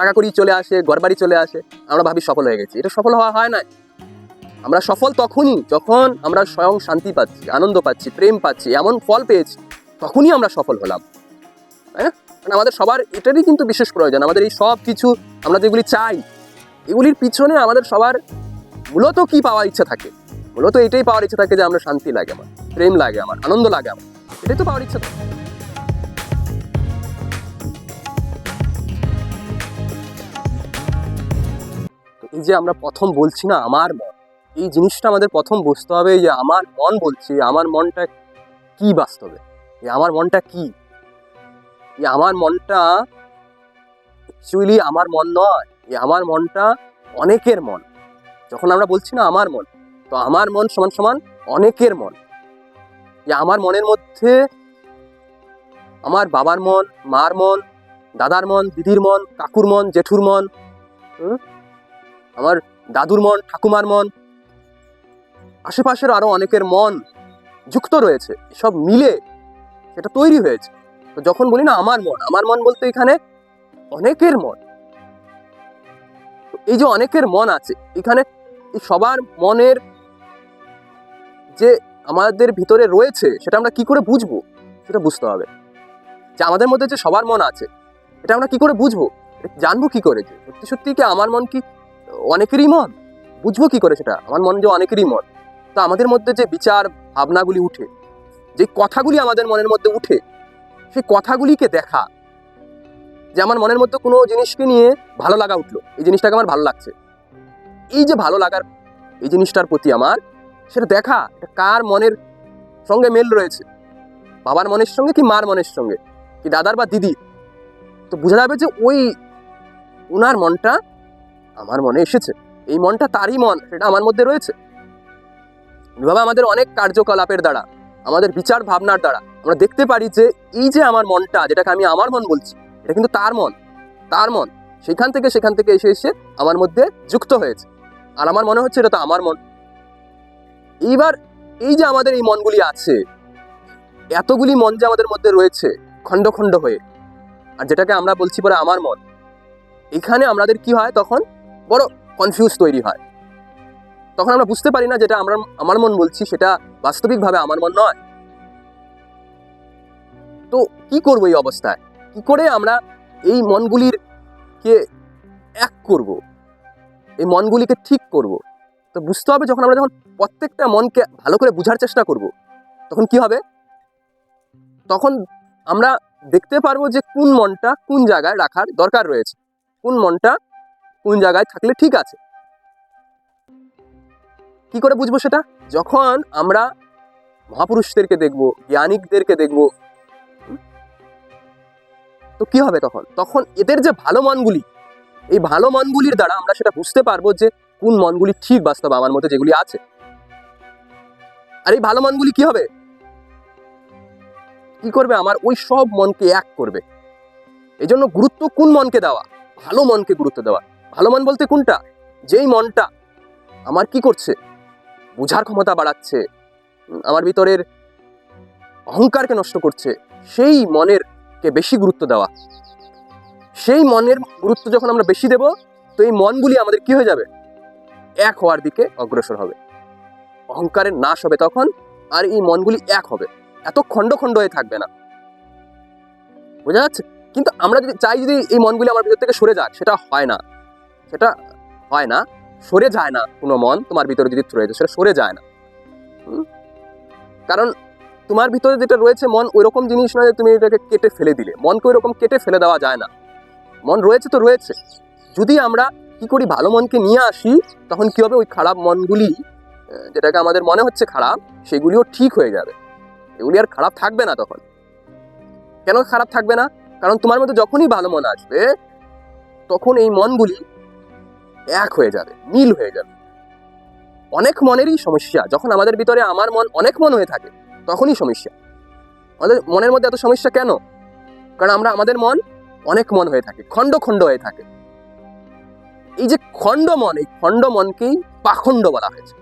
টাকা করি চলে আসে ঘরবাড়ি চলে আসে, আমরা ভাবি সফল হয়ে গেছি। এটা সফল হওয়া হয় না আমরা সফল তখনই যখন আমরা স্বয়ং শান্তি পাচ্ছি, আনন্দ পাচ্ছি, প্রেম পাচ্ছি, এমন ফল পেয়েছি, তখনই আমরা সফল হলাম। তাই না? কারণ আমাদের সবার এটারই কিন্তু বিশেষ প্রয়োজন। আমাদের এই সব কিছু আমরা যেগুলি চাই, এগুলির পিছনে আমাদের সবার মূলত কি পাওয়ার ইচ্ছা থাকে? মূলত এটাই পাওয়ার ইচ্ছা থাকে যে আমরা শান্তি লাগে আমার, প্রেম লাগে আমার, আনন্দ লাগে আমার। এটাই তো পাওয়ার ইচ্ছা থাকে। এই যে আমরা প্রথম বলছি না আমার মন। এই জিনিসটা আমাদের প্রথম বুঝতে হবে যে আমার মন বলছি আমার মনটা কি বাস্তবে? এই আমার মনটা কি? এই আমার মনটা অ্যাকচুয়ালি আমার মন নয় এই আমার মনটা অনেকের মন। যখন আমরা বলছি না আমার মন, তো আমার মন সমান সমান অনেকের মন। যে আমার মনের মধ্যে আমার বাবার মন, মার মন, দাদার মন, দিদির মন, কাকুর মন, জেঠুর মন? আমার দাদুর মন, ঠাকুমার মন, আশেপাশের আরও অনেকের মন যুক্ত রয়েছে, সব মিলে সেটা তৈরি হয়েছে। তো যখন বলি না আমার মন আমার মন বলতে এখানে অনেকের মন। এই যে অনেকের মন আছে, এখানে সবার মনের যে আমাদের ভিতরে রয়েছে, সেটা আমরা কি করে বুঝব? সেটা বুঝতে হবে। যে আমাদের মধ্যে যে সবার মন আছে, এটা আমরা কি করে বুঝব? জানব কি করে যে সত্যি সত্যি কি আমার মন কি অনেকেরই মন। বুঝব কি করে সেটা? আমার মন যে অনেকেরই মত তো আমাদের মধ্যে যে বিচার ভাবনাগুলি উঠে, যে কথাগুলি আমাদের মনের মধ্যে উঠে, সেই কথাগুলিকে দেখা, যে আমার মনের মধ্যে কোনো জিনিসকে নিয়ে ভালো লাগা উঠল, এই জিনিসটাকে আমার ভালো লাগছে। এই যে ভালো লাগার, এই জিনিসটার প্রতি আমার সেটা দেখা, এটা কার মনের সঙ্গে মেল রয়েছে? বাবার মনের সঙ্গে কি মার মনের সঙ্গে? কি দাদার বা দিদির? তো বোঝা যাবে যে ওই ওনার মনটা আমার মনে এসেছে। এই মনটা তারই মন, সেটা আমার মধ্যে রয়েছে। এভাবে আমাদের অনেক কার্যকলাপের দ্বারা, আমাদের বিচার ভাবনার দ্বারা, আমরা দেখতে পারি যে এই যে আমার মনটা, যেটাকে আমি আমার মন বলছি, এটা কিন্তু তার মন তার মন। সেখান থেকে সেখান থেকে এসে এসে আমার মধ্যে যুক্ত হয়েছে। আর আমার মনে হচ্ছে এটা তো আমার মন। এইবার এই যে আমাদের এই মনগুলি আছে, এতগুলি মন যে আমাদের মধ্যে রয়েছে, খণ্ড খণ্ড হয়ে, আর যেটাকে আমরা বলছি পরে আমার মন, এখানে আমাদের কি হয় তখন? বড় কনফিউজ তৈরি হয়। তখন আমরা বুঝতে পারি না যেটা আমরা, আমার মন বলছি, সেটা বাস্তবিকভাবে আমার মন নয়। তো কি করব এই অবস্থায়? কি করে আমরা এই মনগুলির কে এক করব? এই মনগুলিকে ঠিক করব? তো বুঝতে হবে যখন আমরা যখন প্রত্যেকটা মনকে ভালো করে বোঝার চেষ্টা করব, তখন কি হবে? তখন আমরা দেখতে পারব যে কোন মনটা কোন জায়গায় রাখার দরকার রয়েছে। কোন মনটা কোন জায়গায় থাকলে ঠিক আছে। কি করে বুঝব সেটা? যখন আমরা মহাপুরুষদেরকে দেখব জ্ঞানিকদেরকে দেখব তো কি হবে তখন? তখন এদের যে ভালো মনগুলি, এই ভালো মনগুলির দ্বারা আমরা সেটা বুঝতে পারব যে কোন মনগুলি ঠিক বাস্তব আমার মধ্যে যেগুলি আছে। আর এই ভালো মনগুলি কি হবে? কি করবে আমার? ওই সব মনকে এক করবে। এই জন্য গুরুত্ব কোন মনকে দেওয়া? ভালো মনকে গুরুত্ব দেওয়া। ভালো মন বলতে কোনটা? যেই মনটা আমার কি করছে? বোঝার ক্ষমতা বাড়াচ্ছে আমার ভিতরের অহংকারকে নষ্ট করছে, সেই মনের কে বেশি গুরুত্ব দেওয়া। সেই মনের গুরুত্ব যখন আমরা বেশি দেব, তো এই মনগুলি আমাদের কি হয়ে যাবে? এক হওয়ার দিকে অগ্রসর হবে। অহংকারের নাশ হবে তখন, আর এই মনগুলি এক হবে। এত খণ্ড খণ্ড হয়ে থাকবে না। বোঝা যাচ্ছে? কিন্তু আমরা যদি চাই যদি এই মনগুলি আমার ভিতর থেকে সরে যাক, সেটা হয় না। সেটা হয় না। সরে যায় না কোনো মন তোমার ভিতরে যদি রয়েছে, সেটা সরে যায় না? কারণ তোমার ভিতরে যেটা রয়েছে, মন ওইরকম জিনিস নয় যে তুমি এটাকে কেটে ফেলে দিলে। মনকে ওইরকম কেটে ফেলে দেওয়া যায় না। মন রয়েছে তো রয়েছে। যদি আমরা কি করি, ভালো মনকে নিয়ে আসি, তখন কি হবে? ওই খারাপ মনগুলি যেটাকে আমাদের মনে হচ্ছে খারাপ, সেগুলিও ঠিক হয়ে যাবে। এগুলি আর খারাপ থাকবে না তখন। কেন খারাপ থাকবে না? কারণ তোমার মধ্যে যখনই ভালো মন আসবে, তখন এই মনগুলি এক হয়ে যাবে, মিল হয়ে যাবে। অনেক মনেরই সমস্যা, যখন আমাদের ভিতরে আমার মন অনেক মন হয়ে থাকে, তখনই সমস্যা। আমাদের মনের মধ্যে এত সমস্যা কেন? কারণ আমরা, আমাদের মন অনেক মন হয়ে থাকে, খণ্ড খণ্ড হয়ে থাকে। এই যে খণ্ড মন, এই খণ্ড মনকেই পাখণ্ড বলা হয়েছে।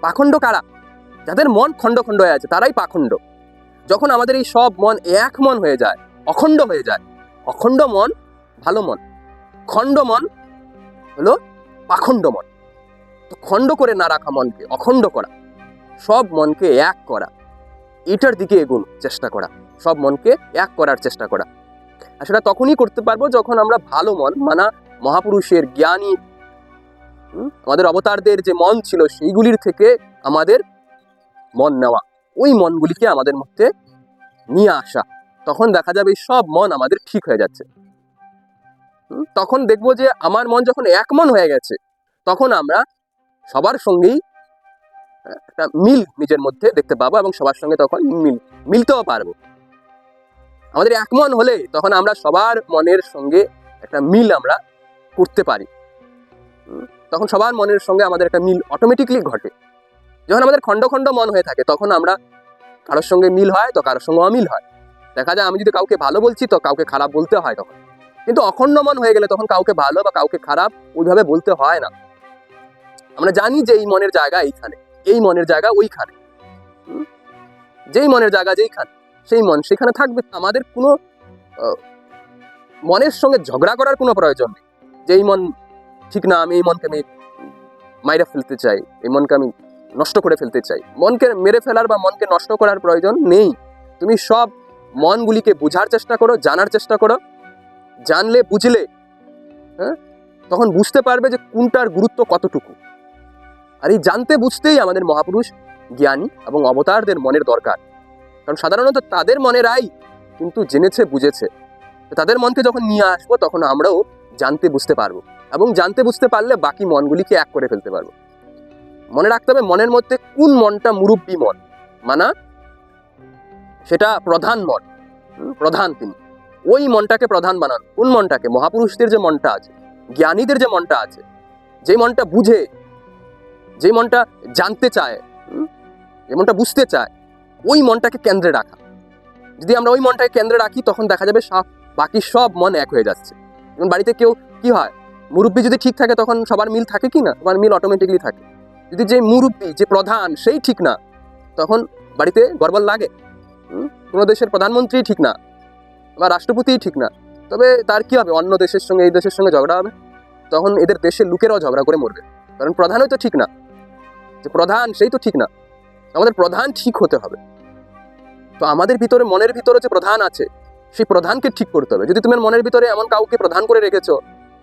পাখণ্ড কারা? যাদের মন খণ্ড খণ্ড হয়ে আছে, তারাই পাখণ্ড। যখন আমাদের এই সব মন এক মন হয়ে যায়, অখণ্ড হয়ে যায়, অখণ্ড মন ভালো মন। খণ্ড মন হলো পাখণ্ড মন। তো খণ্ড করে না রাখা মনকে, অখণ্ড করা। সব মনকে এক করা। এটার দিকে এগুন, চেষ্টা করা। সব মনকে এক করার চেষ্টা করা। আর সেটা তখনই করতে পারব যখন আমরা ভালো মন, মানা মহাপুরুষের জ্ঞানী আমাদের অবতারদের যে মন ছিল সেইগুলির থেকে আমাদের মন নেওয়া। ওই মনগুলিকে আমাদের মধ্যে নিয়ে আসা। তখন দেখা যাবে সব মন আমাদের ঠিক হয়ে যাচ্ছে। তখন দেখব যে আমার মন যখন এক মন হয়ে গেছে, তখন আমরা সবার সঙ্গেই একটা মিল নিজের মধ্যে দেখতে পাবো এবং সবার সঙ্গে তখন মিল, মিলতেও পারব। আমাদের এক মন হলে তখন আমরা সবার মনের সঙ্গে একটা মিল আমরা করতে পারি। তখন সবার মনের সঙ্গে আমাদের একটা মিল অটোমেটিকলি ঘটে। যখন আমাদের খণ্ড খণ্ড মন হয়ে থাকে, তখন আমরা কারোর সঙ্গে মিল হয়, তো কারোর সঙ্গে অমিল হয়। দেখা যায় আমি যদি কাউকে ভালো বলছি, তো কাউকে খারাপ বলতে হয় তখন। কিন্তু অখণ্ড মন হয়ে গেলে তখন কাউকে ভালো বা কাউকে খারাপ ওইভাবে বলতে হয় না। আমরা জানি যে এই মনের জায়গা এইখানে, এই মনের জায়গা ওইখানে। যেই মনের জায়গা যেইখানে, সেই মন সেখানে থাকবে। আমাদের কোনো মনের সঙ্গে ঝগড়া করার কোনো প্রয়োজন নেই। যে এই মন ঠিক না, আমি এই মনকে আমি মাইরে ফেলতে চাই, এই মনকে আমি নষ্ট করে ফেলতে চাই। মনকে মেরে ফেলার বা মনকে নষ্ট করার প্রয়োজন নেই। তুমি সব মনগুলিকে বোঝার চেষ্টা করো, জানার চেষ্টা করো। জানলে, বুঝলে হ্যাঁ? তখন বুঝতে পারবে যে কোনটার গুরুত্ব কতটুকু। আর এই জানতে বুঝতেই আমাদের মহাপুরুষ জ্ঞানী এবং অবতারদের মনের দরকার। কারণ সাধারণত তাদের মনেরাই কিন্তু জেনেছে, বুঝেছে। তাদের মনকে যখন নিয়ে আসব, তখন আমরাও জানতে বুঝতে পারব এবং জানতে বুঝতে পারলে বাকি মনগুলিকে এক করে ফেলতে পারব। মনে রাখতে হবে, মনের মধ্যে কোন মনটা মুরব্বী মন? মানা, সেটা প্রধান মন প্রধান তিনি। ওই মনটাকে প্রধান বানান। কোন মনটাকে? মহাপুরুষদের যে মনটা আছে, জ্ঞানীদের যে মনটা আছে, যে মনটা বুঝে, যে মনটা জানতে চায় যে মনটা বুঝতে চায়, ওই মনটাকে কেন্দ্রে রাখা। যদি আমরা ওই মনটাকে কেন্দ্রে রাখি, তখন দেখা যাবে সব বাকি সব মন এক হয়ে যাচ্ছে। যেমন বাড়িতে কেউ কি হয়? মুরব্বী যদি ঠিক থাকে, তখন সবার মিল থাকে কি না? সবার মিল অটোমেটিকলি থাকে। যদি যে মুরব্বী, যে প্রধান, সেই ঠিক না, তখন বাড়িতে গড়বড় লাগে। কোনো দেশের প্রধানমন্ত্রী ঠিক না। বা রাষ্ট্রপতিই ঠিক না। তবে তার কি হবে? অন্য দেশের সঙ্গে, এই দেশের সঙ্গে ঝগড়া হবে? তখন এদের দেশের লোকেরাও ঝগড়া করে মরবে। কারণ প্রধানই তো ঠিক না। যে প্রধান, সেই তো ঠিক না। আমাদের প্রধান ঠিক হতে হবে। তো আমাদের ভিতরে, মনের ভিতরে যে প্রধান আছে, সেই প্রধানকে ঠিক করতে হবে। যদি তোমার মনের ভিতরে এমন কাউকে প্রধান করে রেখেছো,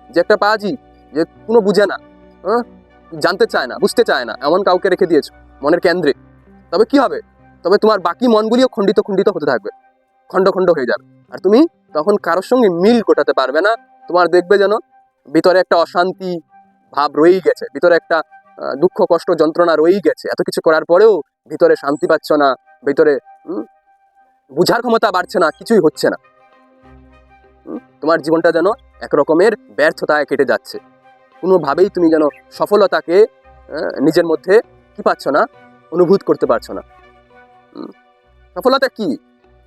যে একটা পাজি, যে কোনো বুঝে না হ্যাঁ? জানতে চায় না, বুঝতে চায় না, এমন কাউকে রেখে দিয়েছ, মনের কেন্দ্রে, তবে কি হবে? তবে তোমার বাকি মনগুলিও খণ্ডিত খণ্ডিত হতে থাকবে। খণ্ড খণ্ড হয়ে যাবে। আর তুমি তখন কারোর সঙ্গে মিল গোটাতে পারবে না। তোমার দেখবে যেন ভিতরে একটা অশান্তি ভাব রয়েই গেছে। ভিতরে একটা দুঃখ, কষ্ট, যন্ত্রণা রয়েই গেছে। এত কিছু করার পরেও ভিতরে শান্তি পাচ্ছ না। ভিতরে বুঝার ক্ষমতা বাড়ছে না, কিছুই হচ্ছে না। তোমার জীবনটা যেন এক রকমের ব্যর্থতায় কেটে যাচ্ছে। কোনোভাবেই তুমি যেন সফলতাকে নিজের মধ্যে কি পাচ্ছ না, অনুভূত করতে পারছ না। সফলতা কি?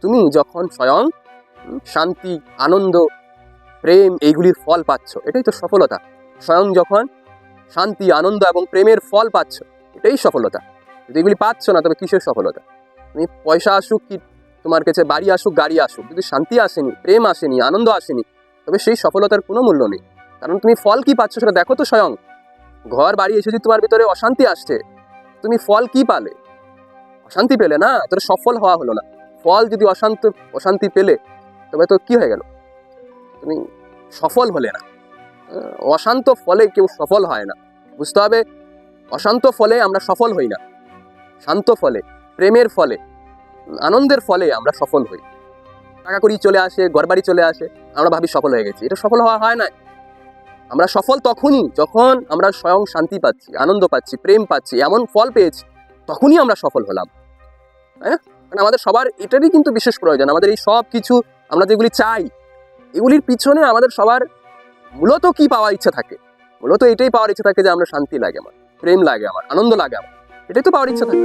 তুমি যখন স্বয়ং শান্তি, আনন্দ, প্রেম এইগুলির ফল পাচ্ছ, এটাই তো সফলতা। স্বয়ং যখন শান্তি, আনন্দ এবং প্রেমের ফল পাচ্ছ, এটাই সফলতা। যদি এগুলি পাচ্ছ না, তবে কিসের সফলতা? তুমি পয়সা আসুক কি তোমার কাছে বাড়ি আসুক, গাড়ি আসুক, যদি শান্তি আসেনি, প্রেম আসেনি, আনন্দ আসেনি, তবে সেই সফলতার কোনো মূল্য নেই। কারণ তুমি ফল কি পাচ্ছ সেটা দেখো তো স্বয়ং। ঘর, বাড়ি এসে যদি তোমার ভিতরে অশান্তি আসছে, তুমি ফল কি পালে? অশান্তি পেলে না, তোর সফল হওয়া হলো না। ফল যদি অশান্ত, অশান্তি পেলে, তবে তো কি হয়ে গেল? তুমি সফল হলে না। অশান্ত ফলে কেউ সফল হয় না। বুঝতে হবে, অশান্ত ফলে আমরা সফল হই না। শান্ত ফলে, প্রেমের ফলে, আনন্দের ফলে আমরা সফল হই। টাকা করি চলে আসে, ঘরবাড়ি চলে আসে, আমরা ভাবি সফল হয়ে গেছি। এটা সফল হওয়া হয় না। আমরা সফল তখনই যখন আমরা স্বয়ং শান্তি পাচ্ছি, আনন্দ পাচ্ছি, প্রেম পাচ্ছি, এমন ফল পেয়েছি, তখনই আমরা সফল হলাম। হ্যাঁ? কারণ আমাদের সবার এটারই কিন্তু বিশেষ প্রয়োজন। আমাদের এই সব কিছু আমরা যেগুলি চাই, এগুলির পিছনে আমাদের সবার মূলত কি পাওয়ার ইচ্ছা থাকে? মূলত এটাই পাওয়ার ইচ্ছা থাকে যে আমরা শান্তি লাগে আমার, প্রেম লাগে আমার, আনন্দ লাগে আমার। এটাই তো পাওয়ার ইচ্ছা থাকে।